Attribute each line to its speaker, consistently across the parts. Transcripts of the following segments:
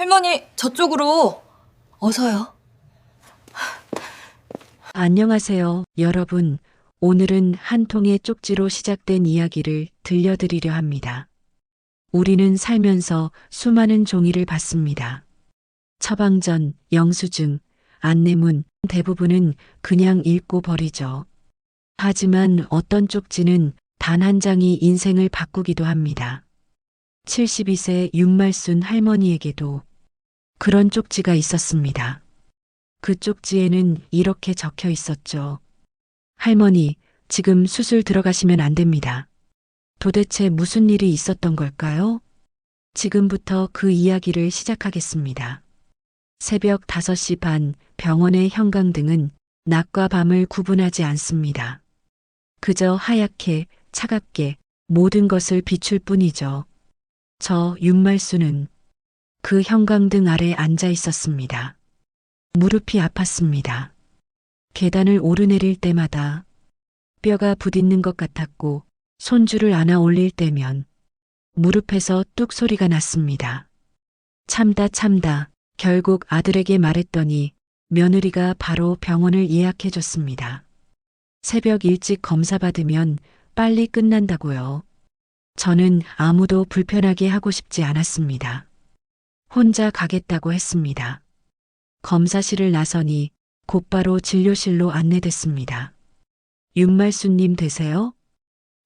Speaker 1: 할머니, 저쪽으로. 어서요.
Speaker 2: 안녕하세요, 여러분. 오늘은 한 통의 쪽지로 시작된 이야기를 들려드리려 합니다. 우리는 살면서 수많은 종이를 받습니다. 처방전, 영수증, 안내문 대부분은 그냥 읽고 버리죠. 하지만 어떤 쪽지는 단 한 장이 인생을 바꾸기도 합니다. 72세 윤말순 할머니에게도 그런 쪽지가 있었습니다. 그 쪽지에는 이렇게 적혀 있었죠. 할머니, 지금 수술 들어가시면 안 됩니다. 도대체 무슨 일이 있었던 걸까요? 지금부터 그 이야기를 시작하겠습니다. 새벽 5시 반 병원의 형광등은 낮과 밤을 구분하지 않습니다. 그저 하얗게, 차갑게 모든 것을 비출 뿐이죠. 저 윤말수는 그 형광등 아래 앉아 있었습니다. 무릎이 아팠습니다. 계단을 오르내릴 때마다 뼈가 부딪는 것 같았고 손줄을 안아 올릴 때면 무릎에서 뚝 소리가 났습니다. 참다 참다 결국 아들에게 말했더니 며느리가 바로 병원을 예약해 줬습니다. 새벽 일찍 검사 받으면 빨리 끝난다고요. 저는 아무도 불편하게 하고 싶지 않았습니다. 혼자 가겠다고 했습니다. 검사실을 나서니 곧바로 진료실로 안내됐습니다. 윤말수님 되세요?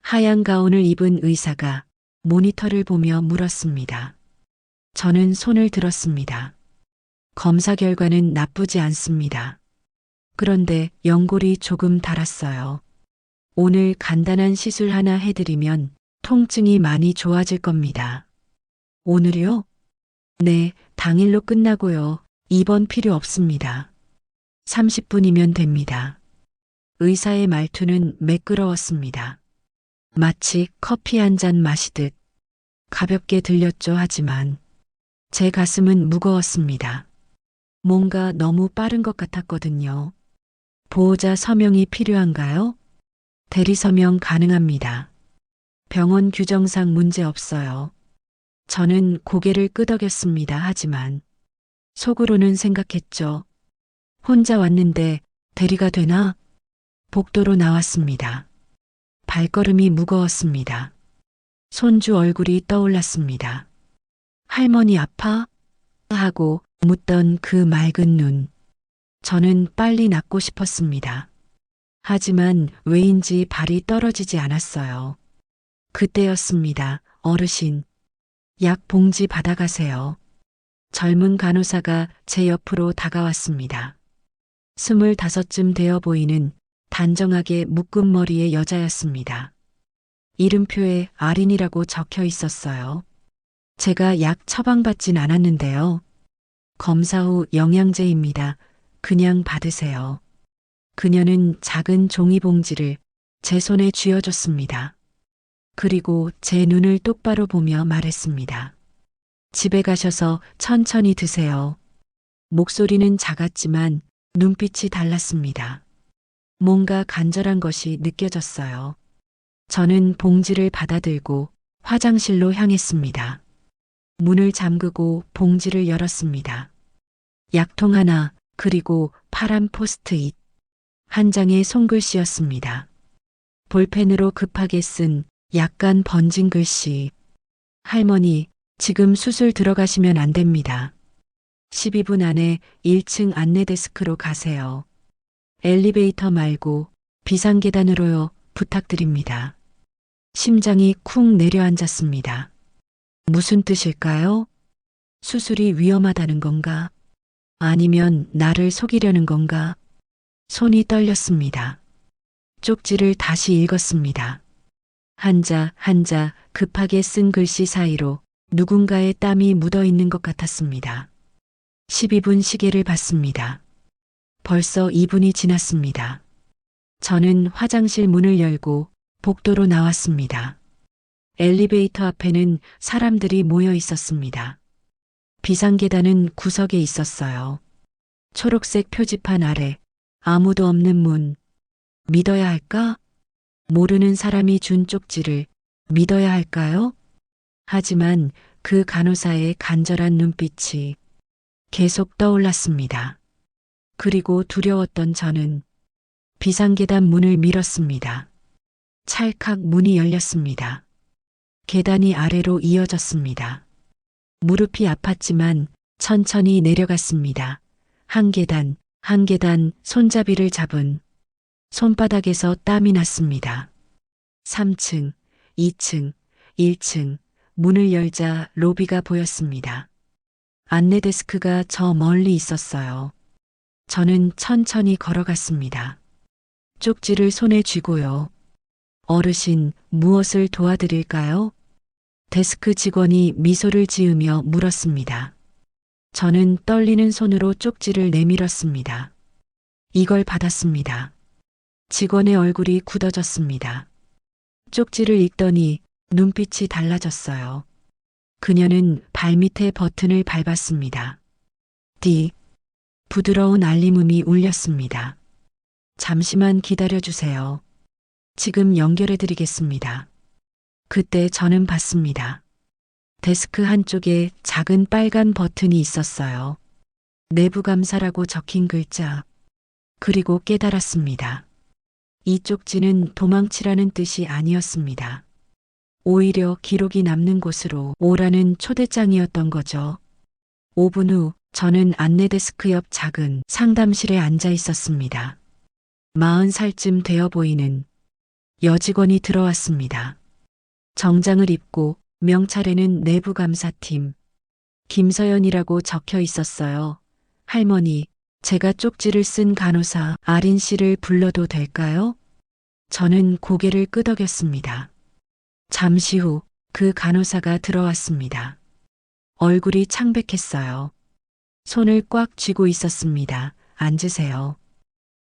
Speaker 2: 하얀 가운을 입은 의사가 모니터를 보며 물었습니다. 저는 손을 들었습니다. 검사 결과는 나쁘지 않습니다. 그런데 연골이 조금 달았어요. 오늘 간단한 시술 하나 해드리면 통증이 많이 좋아질 겁니다. 오늘요? 네, 당일로 끝나고요. 입원 필요 없습니다. 30분이면 됩니다. 의사의 말투는 매끄러웠습니다. 마치 커피 한 잔 마시듯 가볍게 들렸죠 하지만 제 가슴은 무거웠습니다. 뭔가 너무 빠른 것 같았거든요. 보호자 서명이 필요한가요? 대리 서명 가능합니다. 병원 규정상 문제 없어요. 저는 고개를 끄덕였습니다. 하지만 속으로는 생각했죠. 혼자 왔는데 대리가 되나? 복도로 나왔습니다. 발걸음이 무거웠습니다. 손주 얼굴이 떠올랐습니다. 할머니 아파? 하고 묻던 그 맑은 눈. 저는 빨리 낫고 싶었습니다. 하지만 왜인지 발이 떨어지지 않았어요. 그때였습니다. 어르신. 약 봉지 받아가세요. 젊은 간호사가 제 옆으로 다가왔습니다. 스물다섯쯤 되어 보이는 단정하게 묶은 머리의 여자였습니다. 이름표에 아린이라고 적혀 있었어요. 제가 약 처방받진 않았는데요. 검사 후 영양제입니다. 그냥 받으세요. 그녀는 작은 종이봉지를 제 손에 쥐어줬습니다. 그리고 제 눈을 똑바로 보며 말했습니다. 집에 가셔서 천천히 드세요. 목소리는 작았지만 눈빛이 달랐습니다. 뭔가 간절한 것이 느껴졌어요. 저는 봉지를 받아들고 화장실로 향했습니다. 문을 잠그고 봉지를 열었습니다. 약통 하나, 그리고 파란 포스트잇. 한 장의 손글씨였습니다. 볼펜으로 급하게 쓴 약간 번진 글씨. 할머니, 지금 수술 들어가시면 안 됩니다. 12분 안에 1층 안내 데스크로 가세요. 엘리베이터 말고 비상계단으로요. 부탁드립니다. 심장이 쿵 내려앉았습니다. 무슨 뜻일까요? 수술이 위험하다는 건가? 아니면 나를 속이려는 건가? 손이 떨렸습니다. 쪽지를 다시 읽었습니다. 한자 한자 급하게 쓴 글씨 사이로 누군가의 땀이 묻어 있는 것 같았습니다. 12분 시계를 봤습니다. 벌써 2분이 지났습니다. 저는 화장실 문을 열고 복도로 나왔습니다. 엘리베이터 앞에는 사람들이 모여 있었습니다. 비상계단은 구석에 있었어요. 초록색 표지판 아래 아무도 없는 문. 믿어야 할까? 모르는 사람이 준 쪽지를 믿어야 할까요? 하지만 그 간호사의 간절한 눈빛이 계속 떠올랐습니다. 그리고 두려웠던 저는 비상계단 문을 밀었습니다. 찰칵 문이 열렸습니다. 계단이 아래로 이어졌습니다. 무릎이 아팠지만 천천히 내려갔습니다. 한 계단, 한 계단 손잡이를 잡은 손바닥에서 땀이 났습니다. 3층, 2층, 1층, 문을 열자 로비가 보였습니다. 안내 데스크가 저 멀리 있었어요. 저는 천천히 걸어갔습니다. 쪽지를 손에 쥐고요. 어르신, 무엇을 도와드릴까요? 데스크 직원이 미소를 지으며 물었습니다. 저는 떨리는 손으로 쪽지를 내밀었습니다. 이걸 받았습니다. 직원의 얼굴이 굳어졌습니다. 쪽지를 읽더니 눈빛이 달라졌어요. 그녀는 발밑에 버튼을 밟았습니다. 디. 부드러운 알림음이 울렸습니다. 잠시만 기다려주세요. 지금 연결해드리겠습니다. 그때 저는 봤습니다. 데스크 한쪽에 작은 빨간 버튼이 있었어요. 내부 감사라고 적힌 글자. 그리고 깨달았습니다. 이 쪽지는 도망치라는 뜻이 아니었습니다. 오히려 기록이 남는 곳으로 오라는 초대장이었던 거죠. 5분 후 저는 안내 데스크 옆 작은 상담실에 앉아 있었습니다. 40살쯤 되어 보이는 여직원이 들어왔습니다. 정장을 입고 명찰에는 내부 감사팀 김서연이라고 적혀 있었어요. 할머니, 제가 쪽지를 쓴 간호사 아린 씨를 불러도 될까요? 저는 고개를 끄덕였습니다. 잠시 후 그 간호사가 들어왔습니다. 얼굴이 창백했어요. 손을 꽉 쥐고 있었습니다. 앉으세요.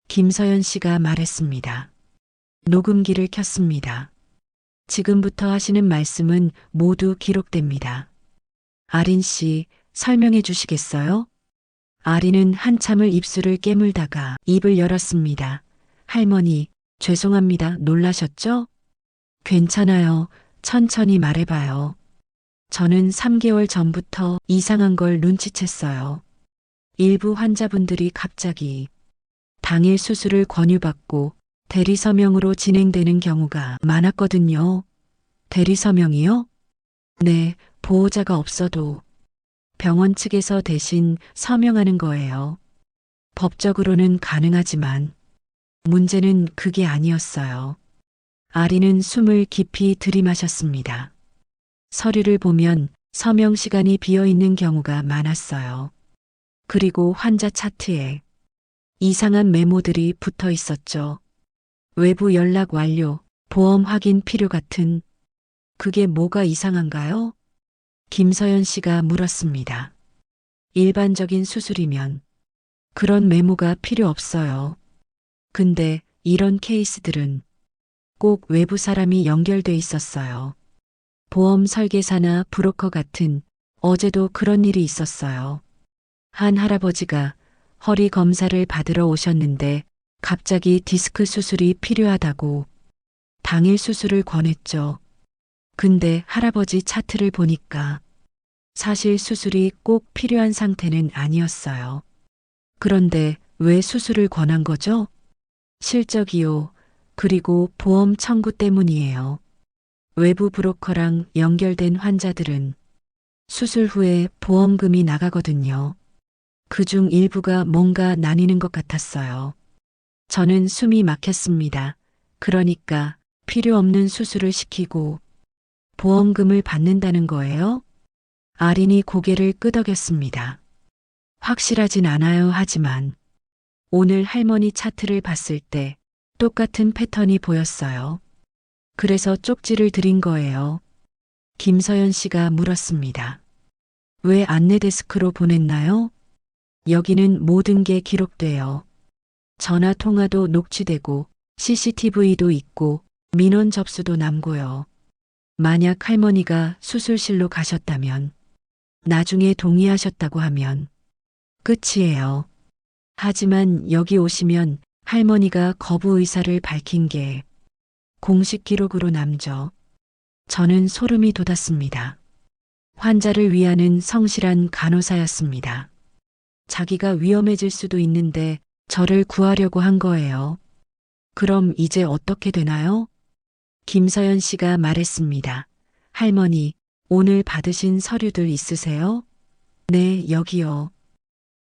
Speaker 2: 김서연 씨가 말했습니다. 녹음기를 켰습니다. 지금부터 하시는 말씀은 모두 기록됩니다. 아린 씨, 설명해 주시겠어요? 아린은 한참을 입술을 깨물다가 입을 열었습니다. 할머니, 죄송합니다. 놀라셨죠? 괜찮아요. 천천히 말해봐요. 저는 3개월 전부터 이상한 걸 눈치챘어요. 일부 환자분들이 갑자기 당일 수술을 권유받고 대리 서명으로 진행되는 경우가 많았거든요. 대리 서명이요? 네, 보호자가 없어도 병원 측에서 대신 서명하는 거예요. 법적으로는 가능하지만 문제는 그게 아니었어요. 아리는 숨을 깊이 들이마셨습니다. 서류를 보면 서명 시간이 비어 있는 경우가 많았어요. 그리고 환자 차트에 이상한 메모들이 붙어 있었죠. 외부 연락 완료, 보험 확인 필요 같은 그게 뭐가 이상한가요? 김서연 씨가 물었습니다. 일반적인 수술이면 그런 메모가 필요 없어요. 근데 이런 케이스들은 꼭 외부 사람이 연결돼 있었어요. 보험 설계사나 브로커 같은 어제도 그런 일이 있었어요. 한 할아버지가 허리 검사를 받으러 오셨는데 갑자기 디스크 수술이 필요하다고 당일 수술을 권했죠. 근데 할아버지 차트를 보니까 사실 수술이 꼭 필요한 상태는 아니었어요. 그런데 왜 수술을 권한 거죠? 실적이요. 그리고 보험 청구 때문이에요. 외부 브로커랑 연결된 환자들은 수술 후에 보험금이 나가거든요. 그 중 일부가 뭔가 나뉘는 것 같았어요. 저는 숨이 막혔습니다. 그러니까 필요 없는 수술을 시키고 보험금을 받는다는 거예요? 아린이 고개를 끄덕였습니다. 확실하진 않아요 하지만 오늘 할머니 차트를 봤을 때 똑같은 패턴이 보였어요. 그래서 쪽지를 드린 거예요. 김서연 씨가 물었습니다. 왜 안내 데스크로 보냈나요? 여기는 모든 게 기록돼요. 전화 통화도 녹취되고 CCTV도 있고 민원 접수도 남고요. 만약 할머니가 수술실로 가셨다면 나중에 동의하셨다고 하면 끝이에요. 하지만 여기 오시면 할머니가 거부 의사를 밝힌 게 공식 기록으로 남죠. 저는 소름이 돋았습니다. 환자를 위하는 성실한 간호사였습니다. 자기가 위험해질 수도 있는데 저를 구하려고 한 거예요. 그럼 이제 어떻게 되나요? 김서연 씨가 말했습니다. 할머니, 오늘 받으신 서류들 있으세요? 네, 여기요.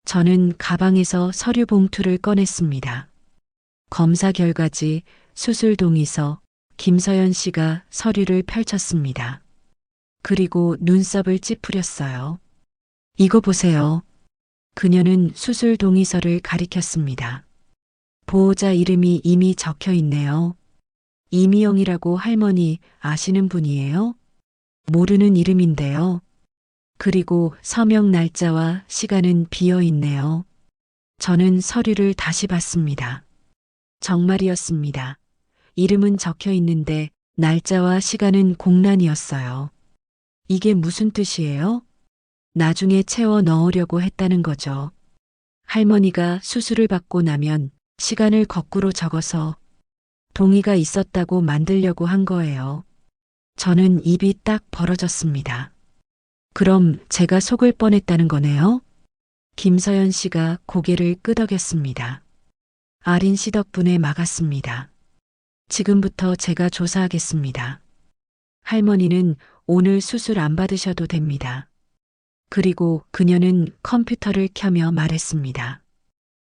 Speaker 2: 저는 가방에서 서류 봉투를 꺼냈습니다. 검사 결과지, 수술 동의서, 김서연 씨가 서류를 펼쳤습니다. 그리고 눈썹을 찌푸렸어요. 이거 보세요. 그녀는 수술 동의서를 가리켰습니다. 보호자 이름이 이미 적혀 있네요. 이미영이라고 할머니 아시는 분이에요? 모르는 이름인데요. 그리고 서명 날짜와 시간은 비어 있네요. 저는 서류를 다시 봤습니다. 정말이었습니다. 이름은 적혀 있는데 날짜와 시간은 공란이었어요. 이게 무슨 뜻이에요? 나중에 채워 넣으려고 했다는 거죠. 할머니가 수술을 받고 나면 시간을 거꾸로 적어서 동의가 있었다고 만들려고 한 거예요. 저는 입이 딱 벌어졌습니다. 그럼 제가 속을 뻔했다는 거네요? 김서연 씨가 고개를 끄덕였습니다. 아린 씨 덕분에 막았습니다. 지금부터 제가 조사하겠습니다. 할머니는 오늘 수술 안 받으셔도 됩니다. 그리고 그녀는 컴퓨터를 켜며 말했습니다.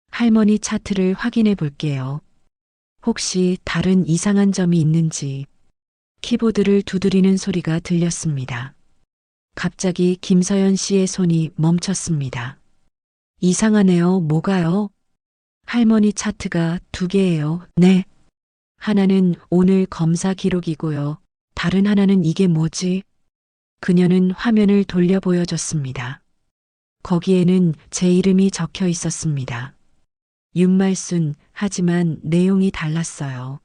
Speaker 2: 할머니 차트를 확인해 볼게요. 혹시 다른 이상한 점이 있는지 키보드를 두드리는 소리가 들렸습니다. 갑자기 김서연 씨의 손이 멈췄습니다. 이상하네요. 뭐가요? 할머니 차트가 두 개예요. 네. 하나는 오늘 검사 기록이고요. 다른 하나는 이게 뭐지? 그녀는 화면을 돌려 보여줬습니다. 거기에는 제 이름이 적혀 있었습니다. 윤말순, 하지만 내용이 달랐어요.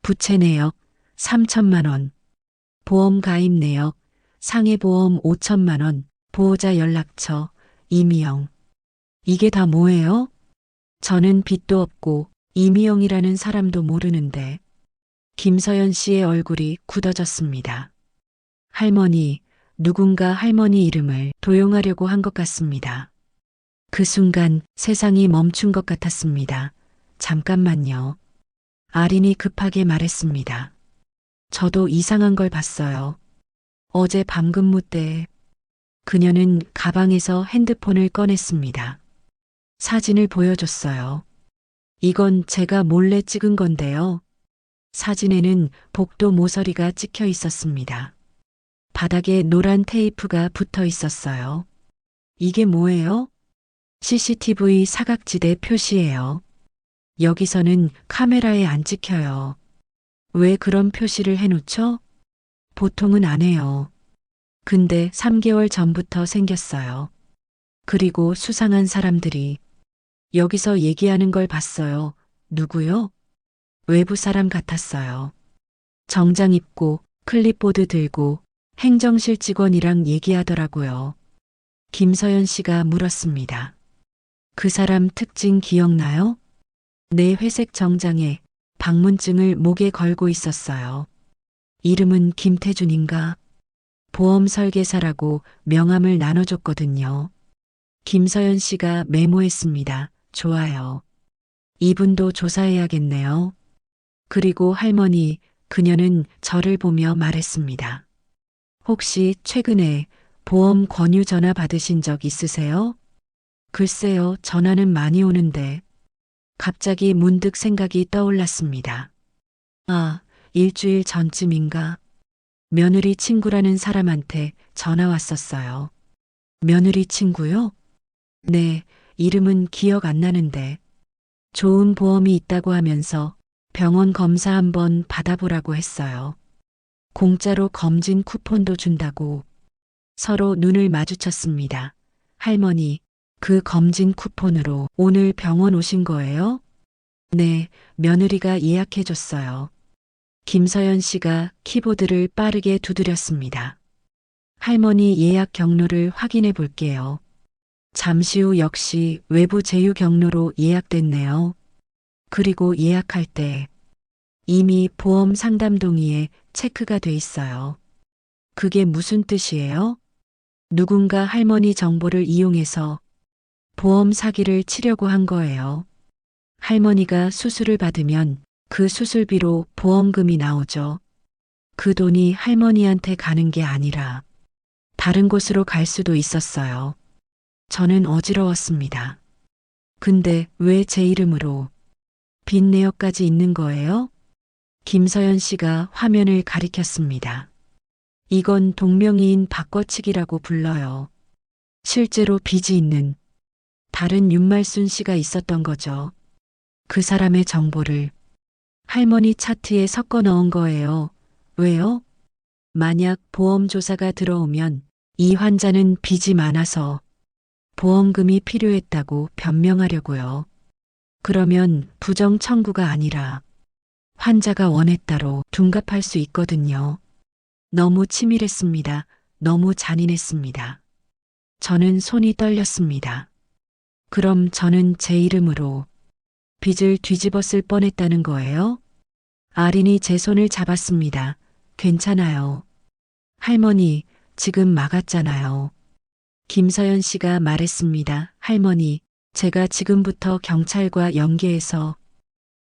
Speaker 2: 부채 내역 3천만 원, 보험 가입 내역, 상해보험 5천만 원, 보호자 연락처, 이미영. 이게 다 뭐예요? 저는 빚도 없고 이미영이라는 사람도 모르는데 김서연 씨의 얼굴이 굳어졌습니다. 할머니, 누군가 할머니 이름을 도용하려고 한 것 같습니다. 그 순간 세상이 멈춘 것 같았습니다. 잠깐만요. 아린이 급하게 말했습니다. 저도 이상한 걸 봤어요. 어제 밤 근무 때 그녀는 가방에서 핸드폰을 꺼냈습니다. 사진을 보여줬어요. 이건 제가 몰래 찍은 건데요. 사진에는 복도 모서리가 찍혀 있었습니다. 바닥에 노란 테이프가 붙어 있었어요. 이게 뭐예요? CCTV 사각지대 표시예요. 여기서는 카메라에 안 찍혀요. 왜 그런 표시를 해놓죠? 보통은 안 해요. 근데 3개월 전부터 생겼어요. 그리고 수상한 사람들이 여기서 얘기하는 걸 봤어요. 누구요? 외부 사람 같았어요. 정장 입고 클립보드 들고 행정실 직원이랑 얘기하더라고요. 김서연 씨가 물었습니다. 그 사람 특징 기억나요? 내 회색 정장에 방문증을 목에 걸고 있었어요. 이름은 김태준인가? 보험 설계사라고 명함을 나눠줬거든요. 김서연 씨가 메모했습니다. 좋아요. 이분도 조사해야겠네요. 그리고 할머니, 그녀는 저를 보며 말했습니다. 혹시 최근에 보험 권유 전화 받으신 적 있으세요? 글쎄요, 전화는 많이 오는데. 갑자기 문득 생각이 떠올랐습니다. 아, 일주일 전쯤인가? 며느리 친구라는 사람한테 전화 왔었어요. 며느리 친구요? 네, 이름은 기억 안 나는데. 좋은 보험이 있다고 하면서 병원 검사 한번 받아보라고 했어요. 공짜로 검진 쿠폰도 준다고. 서로 눈을 마주쳤습니다. 할머니, 그 검진 쿠폰으로 오늘 병원 오신 거예요? 네, 며느리가 예약해줬어요. 김서연 씨가 키보드를 빠르게 두드렸습니다. 할머니 예약 경로를 확인해 볼게요. 잠시 후 역시 외부 제휴 경로로 예약됐네요. 그리고 예약할 때 이미 보험 상담 동의에 체크가 돼 있어요. 그게 무슨 뜻이에요? 누군가 할머니 정보를 이용해서 보험 사기를 치려고 한 거예요. 할머니가 수술을 받으면 그 수술비로 보험금이 나오죠. 그 돈이 할머니한테 가는 게 아니라 다른 곳으로 갈 수도 있었어요. 저는 어지러웠습니다. 근데 왜 제 이름으로 빚 내역까지 있는 거예요? 김서연 씨가 화면을 가리켰습니다. 이건 동명이인 바꿔치기라고 불러요. 실제로 빚이 있는 다른 윤말순 씨가 있었던 거죠. 그 사람의 정보를 할머니 차트에 섞어 넣은 거예요. 왜요? 만약 보험 조사가 들어오면 이 환자는 빚이 많아서 보험금이 필요했다고 변명하려고요. 그러면 부정 청구가 아니라 환자가 원했다로 둔갑할 수 있거든요. 너무 치밀했습니다. 너무 잔인했습니다. 저는 손이 떨렸습니다. 그럼 저는 제 이름으로 빚을 뒤집었을 뻔했다는 거예요? 아린이 제 손을 잡았습니다. 괜찮아요. 할머니, 지금 막았잖아요. 김서연 씨가 말했습니다. 할머니, 제가 지금부터 경찰과 연계해서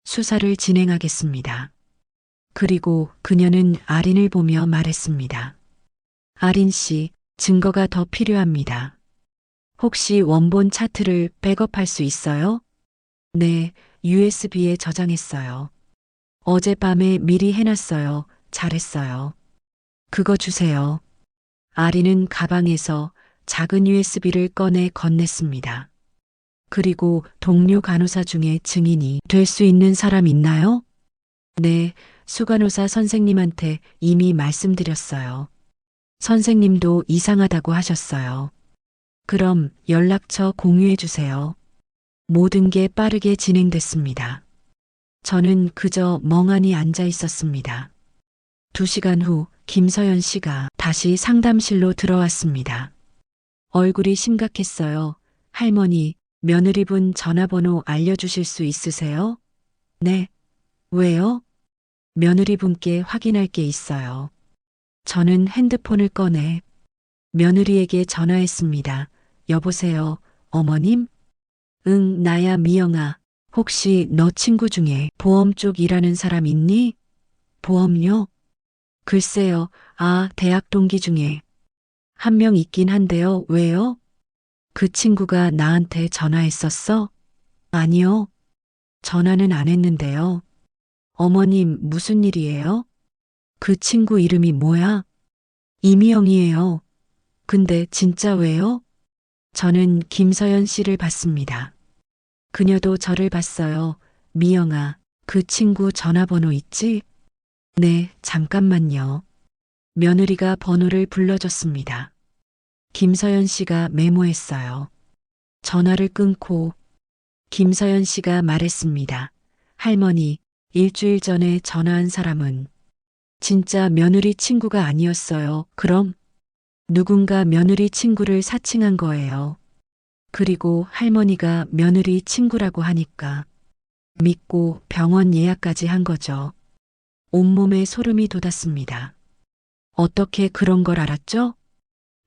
Speaker 2: 수사를 진행하겠습니다. 그리고 그녀는 아린을 보며 말했습니다. 아린 씨, 증거가 더 필요합니다. 혹시 원본 차트를 백업할 수 있어요? 네, USB에 저장했어요. 어젯밤에 미리 해놨어요. 잘했어요. 그거 주세요. 아리는 가방에서 작은 USB를 꺼내 건넸습니다. 그리고 동료 간호사 중에 증인이 될 수 있는 사람 있나요? 네, 수간호사 선생님한테 이미 말씀드렸어요. 선생님도 이상하다고 하셨어요. 그럼 연락처 공유해 주세요. 모든 게 빠르게 진행됐습니다. 저는 그저 멍하니 앉아 있었습니다. 두 시간 후 김서연 씨가 다시 상담실로 들어왔습니다. 얼굴이 심각했어요. 할머니, 며느리분 전화번호 알려주실 수 있으세요? 네. 왜요? 며느리분께 확인할 게 있어요. 저는 핸드폰을 꺼내 며느리에게 전화했습니다. 여보세요, 어머님? 응, 나야 미영아. 혹시 너 친구 중에 보험 쪽 일하는 사람 있니? 보험요? 글쎄요, 아, 대학 동기 중에 한 명 있긴 한데요. 왜요? 그 친구가 나한테 전화했었어? 아니요. 전화는 안 했는데요. 어머님, 무슨 일이에요? 그 친구 이름이 뭐야? 이미영이에요. 근데 진짜 왜요? 저는 김서연 씨를 봤습니다. 그녀도 저를 봤어요. 미영아, 그 친구 전화번호 있지? 네, 잠깐만요. 며느리가 번호를 불러줬습니다. 김서연 씨가 메모했어요. 전화를 끊고 김서연 씨가 말했습니다. 할머니, 일주일 전에 전화한 사람은 진짜 며느리 친구가 아니었어요. 그럼 누군가 며느리 친구를 사칭한 거예요. 그리고 할머니가 며느리 친구라고 하니까 믿고 병원 예약까지 한 거죠. 온몸에 소름이 돋았습니다. 어떻게 그런 걸 알았죠?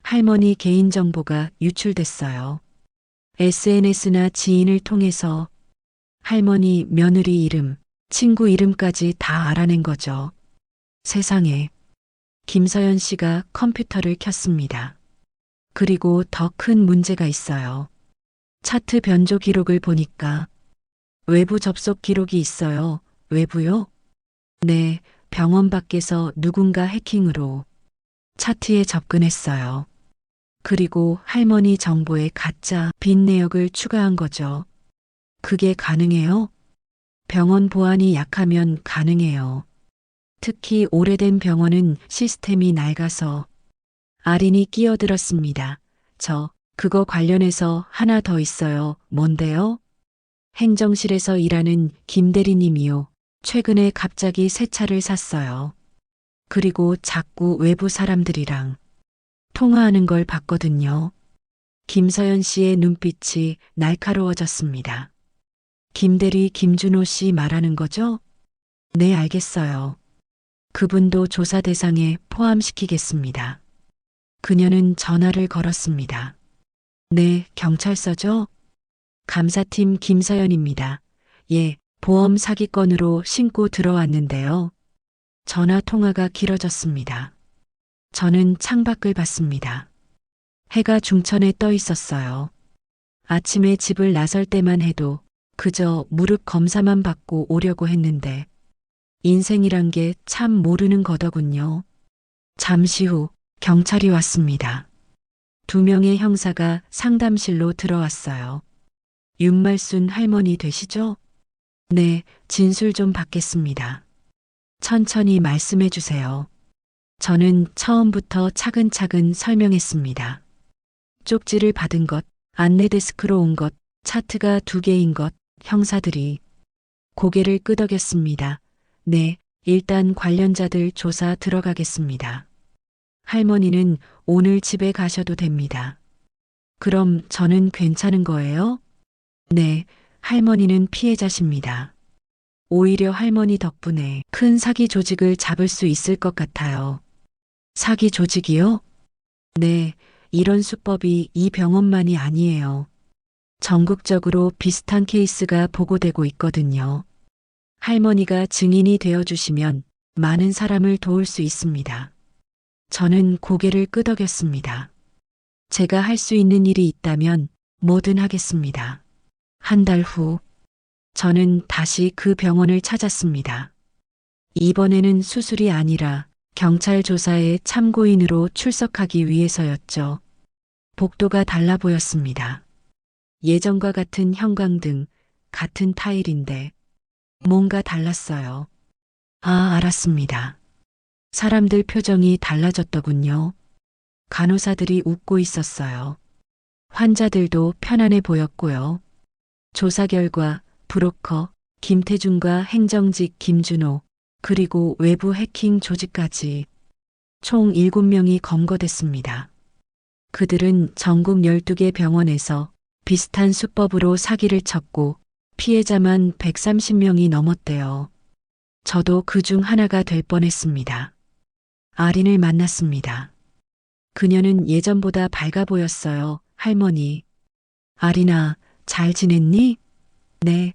Speaker 2: 할머니 개인정보가 유출됐어요. SNS나 지인을 통해서 할머니 며느리 이름, 친구 이름까지 다 알아낸 거죠. 세상에. 김서연 씨가 컴퓨터를 켰습니다. 그리고 더 큰 문제가 있어요. 차트 변조 기록을 보니까 외부 접속 기록이 있어요. 외부요? 네, 병원 밖에서 누군가 해킹으로 차트에 접근했어요. 그리고 할머니 정보에 가짜 빚 내역을 추가한 거죠. 그게 가능해요? 병원 보안이 약하면 가능해요. 특히 오래된 병원은 시스템이 낡아서 아린이 끼어들었습니다. 저 그거 관련해서 하나 더 있어요. 뭔데요? 행정실에서 일하는 김 대리님이요. 최근에 갑자기 새 차를 샀어요. 그리고 자꾸 외부 사람들이랑 통화하는 걸 봤거든요. 김서연 씨의 눈빛이 날카로워졌습니다. 김대리 김준호 씨 말하는 거죠? 네, 알겠어요. 그분도 조사 대상에 포함시키겠습니다. 그녀는 전화를 걸었습니다. 네, 경찰서죠? 감사팀 김서연입니다. 예, 보험 사기건으로 신고 들어왔는데요. 전화 통화가 길어졌습니다. 저는 창밖을 봤습니다. 해가 중천에 떠 있었어요. 아침에 집을 나설 때만 해도 그저 무릎 검사만 받고 오려고 했는데 인생이란 게 참 모르는 거더군요. 잠시 후 경찰이 왔습니다. 두 명의 형사가 상담실로 들어왔어요. 윤말순 할머니 되시죠? 네, 진술 좀 받겠습니다. 천천히 말씀해 주세요. 저는 처음부터 차근차근 설명했습니다. 쪽지를 받은 것, 안내 데스크로 온 것, 차트가 두 개인 것, 형사들이 고개를 끄덕였습니다. 네, 일단 관련자들 조사 들어가겠습니다. 할머니는 오늘 집에 가셔도 됩니다. 그럼 저는 괜찮은 거예요? 네, 할머니는 피해자십니다. 오히려 할머니 덕분에 큰 사기 조직을 잡을 수 있을 것 같아요. 사기 조직이요? 네, 이런 수법이 이 병원만이 아니에요. 전국적으로 비슷한 케이스가 보고되고 있거든요. 할머니가 증인이 되어 주시면 많은 사람을 도울 수 있습니다. 저는 고개를 끄덕였습니다. 제가 할 수 있는 일이 있다면 뭐든 하겠습니다. 한 달 후, 저는 다시 그 병원을 찾았습니다. 이번에는 수술이 아니라 경찰 조사에 참고인으로 출석하기 위해서였죠. 복도가 달라 보였습니다. 예전과 같은 형광등, 같은 타일인데 뭔가 달랐어요. 아, 알았습니다. 사람들 표정이 달라졌더군요. 간호사들이 웃고 있었어요. 환자들도 편안해 보였고요. 조사 결과 브로커 김태준과 행정직 김준호 그리고 외부 해킹 조직까지 총 7명이 검거됐습니다. 그들은 전국 12개 병원에서 비슷한 수법으로 사기를 쳤고 피해자만 130명이 넘었대요. 저도 그 중 하나가 될 뻔했습니다. 아린을 만났습니다. 그녀는 예전보다 밝아 보였어요. 할머니. 아린아, 잘 지냈니? 네.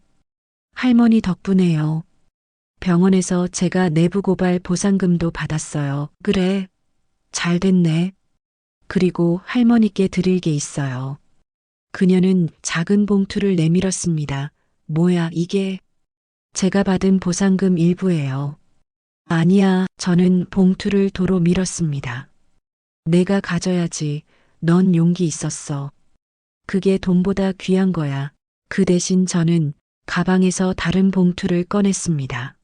Speaker 2: 할머니 덕분에요. 병원에서 제가 내부 고발 보상금도 받았어요. 그래. 잘 됐네. 그리고 할머니께 드릴 게 있어요. 그녀는 작은 봉투를 내밀었습니다. 뭐야, 이게? 제가 받은 보상금 일부예요. 아니야, 저는 봉투를 도로 밀었습니다. 내가 가져야지. 넌 용기 있었어. 그게 돈보다 귀한 거야. 그 대신 저는 가방에서 다른 봉투를 꺼냈습니다.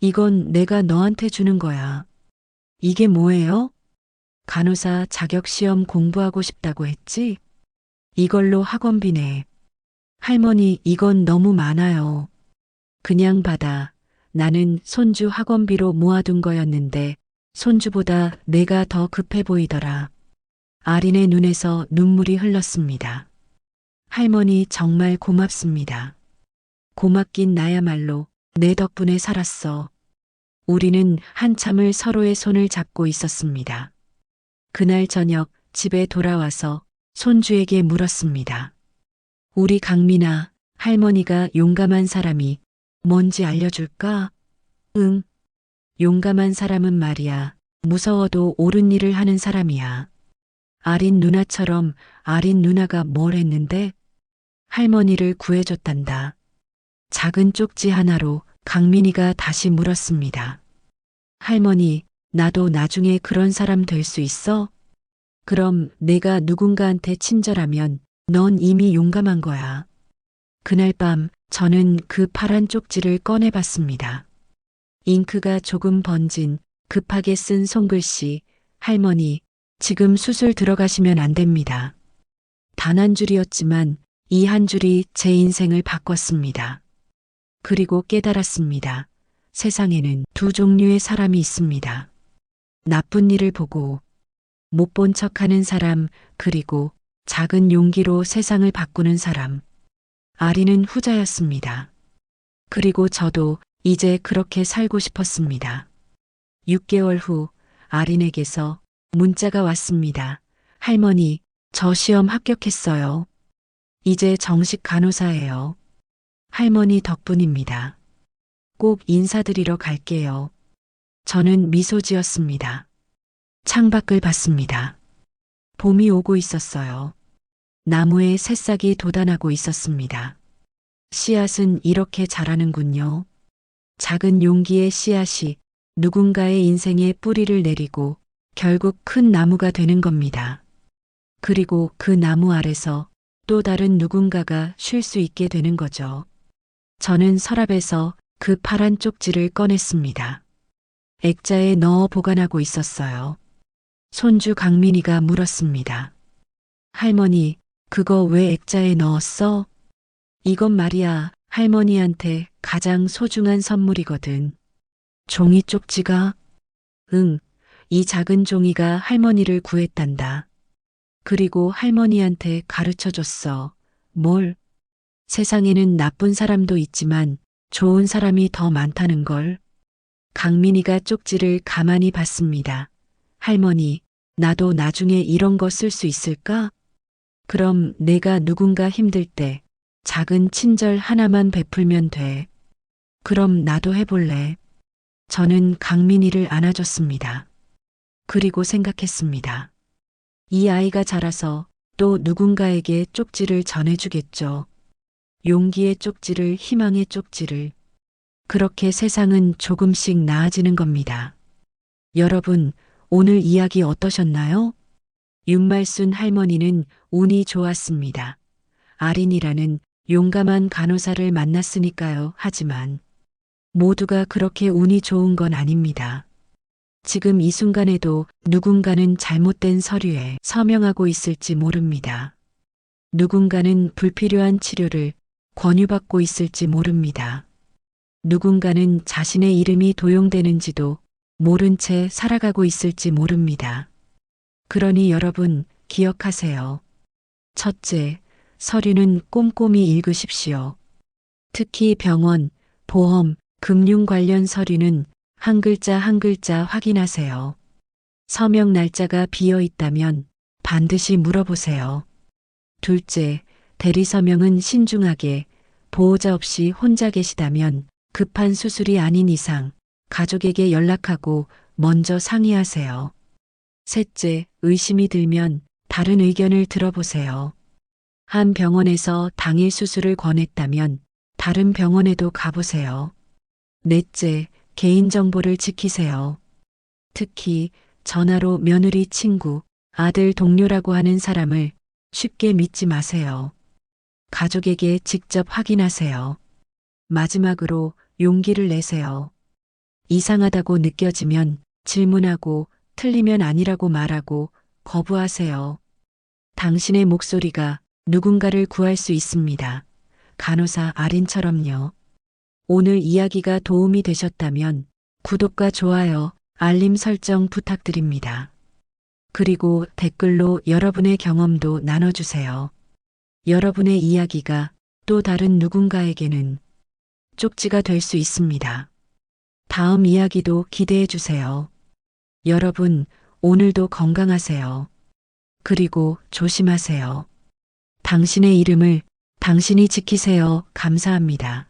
Speaker 2: 이건 내가 너한테 주는 거야. 이게 뭐예요? 간호사 자격시험 공부하고 싶다고 했지? 이걸로 학원비네. 할머니, 이건 너무 많아요. 그냥 받아. 나는 손주 학원비로 모아둔 거였는데 손주보다 내가 더 급해 보이더라. 아린의 눈에서 눈물이 흘렀습니다. 할머니 정말 고맙습니다. 고맙긴 나야말로 내 덕분에 살았어. 우리는 한참을 서로의 손을 잡고 있었습니다. 그날 저녁 집에 돌아와서 손주에게 물었습니다. 우리 강민아, 할머니가 용감한 사람이 뭔지 알려줄까? 응. 용감한 사람은 말이야. 무서워도 옳은 일을 하는 사람이야. 아린 누나처럼 아린 누나가 뭘 했는데? 할머니를 구해줬단다. 작은 쪽지 하나로 강민이가 다시 물었습니다. 할머니, 나도 나중에 그런 사람 될 수 있어? 그럼 내가 누군가한테 친절하면 넌 이미 용감한 거야. 그날 밤 저는 그 파란 쪽지를 꺼내봤습니다. 잉크가 조금 번진 급하게 쓴 손글씨, 할머니, 지금 수술 들어가시면 안 됩니다. 단 한 줄이었지만 이 한 줄이 제 인생을 바꿨습니다. 그리고 깨달았습니다. 세상에는 두 종류의 사람이 있습니다. 나쁜 일을 보고 못 본 척 하는 사람, 그리고 작은 용기로 세상을 바꾸는 사람. 아리는 후자였습니다. 그리고 저도 이제 그렇게 살고 싶었습니다. 6개월 후 아린에게서 문자가 왔습니다. 할머니, 저 시험 합격했어요. 이제 정식 간호사예요. 할머니 덕분입니다. 꼭 인사드리러 갈게요. 저는 미소 지었습니다. 창밖을 봤습니다. 봄이 오고 있었어요. 나무에 새싹이 돋아나고 있었습니다. 씨앗은 이렇게 자라는군요. 작은 용기의 씨앗이 누군가의 인생에 뿌리를 내리고 결국 큰 나무가 되는 겁니다. 그리고 그 나무 아래서 또 다른 누군가가 쉴 수 있게 되는 거죠. 저는 서랍에서 그 파란 쪽지를 꺼냈습니다. 액자에 넣어 보관하고 있었어요. 손주 강민이가 물었습니다. 할머니, 그거 왜 액자에 넣었어? 이건 말이야, 할머니한테 가장 소중한 선물이거든. 종이 쪽지가? 응, 이 작은 종이가 할머니를 구했단다. 그리고 할머니한테 가르쳐 줬어. 뭘? 세상에는 나쁜 사람도 있지만 좋은 사람이 더 많다는 걸. 강민이가 쪽지를 가만히 봤습니다. 할머니, 나도 나중에 이런 거 쓸 수 있을까? 그럼 내가 누군가 힘들 때 작은 친절 하나만 베풀면 돼. 그럼 나도 해볼래. 저는 강민이를 안아줬습니다. 그리고 생각했습니다. 이 아이가 자라서 또 누군가에게 쪽지를 전해주겠죠. 용기의 쪽지를, 희망의 쪽지를. 그렇게 세상은 조금씩 나아지는 겁니다. 여러분, 오늘 이야기 어떠셨나요? 윤말순 할머니는 운이 좋았습니다. 아린이라는 용감한 간호사를 만났으니까요. 하지만 모두가 그렇게 운이 좋은 건 아닙니다. 지금 이 순간에도 누군가는 잘못된 서류에 서명하고 있을지 모릅니다. 누군가는 불필요한 치료를 권유받고 있을지 모릅니다. 누군가는 자신의 이름이 도용되는지도 모른 채 살아가고 있을지 모릅니다. 그러니 여러분 기억하세요. 첫째, 서류는 꼼꼼히 읽으십시오. 특히 병원, 보험, 금융 관련 서류는 한 글자 한 글자 확인하세요. 서명 날짜가 비어 있다면 반드시 물어보세요. 둘째, 대리 서명은 신중하게 보호자 없이 혼자 계시다면 급한 수술이 아닌 이상 가족에게 연락하고 먼저 상의하세요. 셋째, 의심이 들면 다른 의견을 들어보세요. 한 병원에서 당일 수술을 권했다면 다른 병원에도 가보세요. 넷째, 개인정보를 지키세요. 특히 전화로 며느리 친구, 아들 동료라고 하는 사람을 쉽게 믿지 마세요. 가족에게 직접 확인하세요. 마지막으로 용기를 내세요. 이상하다고 느껴지면 질문하고 틀리면 아니라고 말하고 거부하세요. 당신의 목소리가 누군가를 구할 수 있습니다. 간호사 아린처럼요. 오늘 이야기가 도움이 되셨다면 구독과 좋아요, 알림 설정 부탁드립니다. 그리고 댓글로 여러분의 경험도 나눠주세요. 여러분의 이야기가 또 다른 누군가에게는 쪽지가 될 수 있습니다. 다음 이야기도 기대해 주세요. 여러분, 오늘도 건강하세요. 그리고 조심하세요. 당신의 이름을 당신이 지키세요. 감사합니다.